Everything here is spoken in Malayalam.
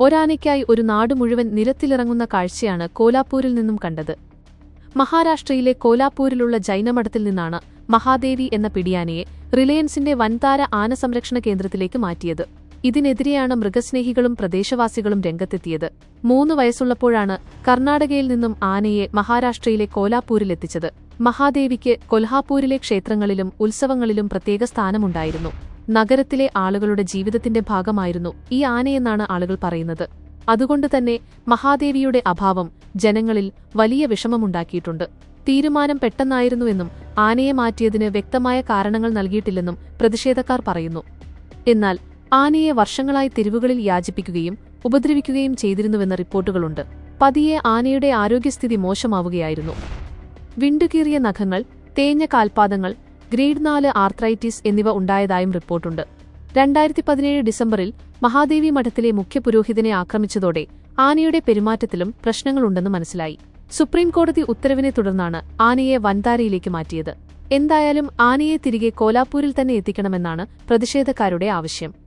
ഒരാനയ്ക്കായി ഒരു നാട് മുഴുവൻ നിരത്തിലിറങ്ങുന്ന കാഴ്ചയാണ് കോലാപ്പൂരിൽ നിന്നും കണ്ടത്. മഹാരാഷ്ട്രയിലെ കോലാപ്പൂരിലുള്ള ജൈനമഠത്തിൽ നിന്നാണ് മഹാദേവി എന്ന പിടിയാനയെ റിലയൻസിന്റെ വൻതാര ആന സംരക്ഷണ കേന്ദ്രത്തിലേക്ക് മാറ്റിയത്. ഇതിനെതിരെയാണ് മൃഗസ്നേഹികളും പ്രദേശവാസികളും രംഗത്തെത്തിയത്. മൂന്ന് വയസ്സുള്ളപ്പോഴാണ് കർണാടകയിൽ നിന്നും ആനയെ മഹാരാഷ്ട്രയിലെ കോലാപ്പൂരിലെത്തിച്ചത് മഹാദേവിക്ക് കൊൽഹാപൂരിലെ ക്ഷേത്രങ്ങളിലും ഉത്സവങ്ങളിലും പ്രത്യേക സ്ഥാനമുണ്ടായിരുന്നു. നഗരത്തിലെ ആളുകളുടെ ജീവിതത്തിന്റെ ഭാഗമായിരുന്നു ഈ ആനയെന്നാണ് ആളുകൾ പറയുന്നത്. അതുകൊണ്ട് തന്നെ മഹാദേവിയുടെ അഭാവം ജനങ്ങളിൽ വലിയ വിഷമമുണ്ടാക്കിയിട്ടുണ്ട്. തീരുമാനം പെട്ടെന്നായിരുന്നുവെന്നും ആനയെ മാറ്റിയതിന് വ്യക്തമായ കാരണങ്ങൾ നൽകിയിട്ടില്ലെന്നും പ്രതിഷേധക്കാർ പറയുന്നു. എന്നാൽ ആനയെ വർഷങ്ങളായി തെരുവുകളിൽ യാചിപ്പിക്കുകയും ഉപദ്രവിക്കുകയും ചെയ്തിരുന്നുവെന്ന റിപ്പോർട്ടുകളുണ്ട്. പതിയെ ആനയുടെ ആരോഗ്യസ്ഥിതി മോശമാവുകയായിരുന്നു. വിണ്ടുകീറിയ നഖങ്ങൾ തേഞ്ഞ കാൽപാദങ്ങൾ ഗ്രേഡ് നാല് ആർത്രൈറ്റിസ് എന്നിവ ഉണ്ടായതായും റിപ്പോർട്ടുണ്ട്. രണ്ടായിരത്തി പതിനേഴ് ഡിസംബറിൽ മഹാദേവി മഠത്തിലെ മുഖ്യപുരോഹിതനെ ആക്രമിച്ചതോടെ ആനയുടെ പെരുമാറ്റത്തിലും പ്രശ്നങ്ങളുണ്ടെന്ന് മനസ്സിലായി. സുപ്രീംകോടതി ഉത്തരവിനെ തുടർന്നാണ് ആനയെ വൻതാരയിലേക്ക് മാറ്റിയത്. എന്തായാലും ആനയെ തിരികെ കോലാപ്പൂരിൽ തന്നെ എത്തിക്കണമെന്നാണ് പ്രതിഷേധക്കാരുടെ ആവശ്യം.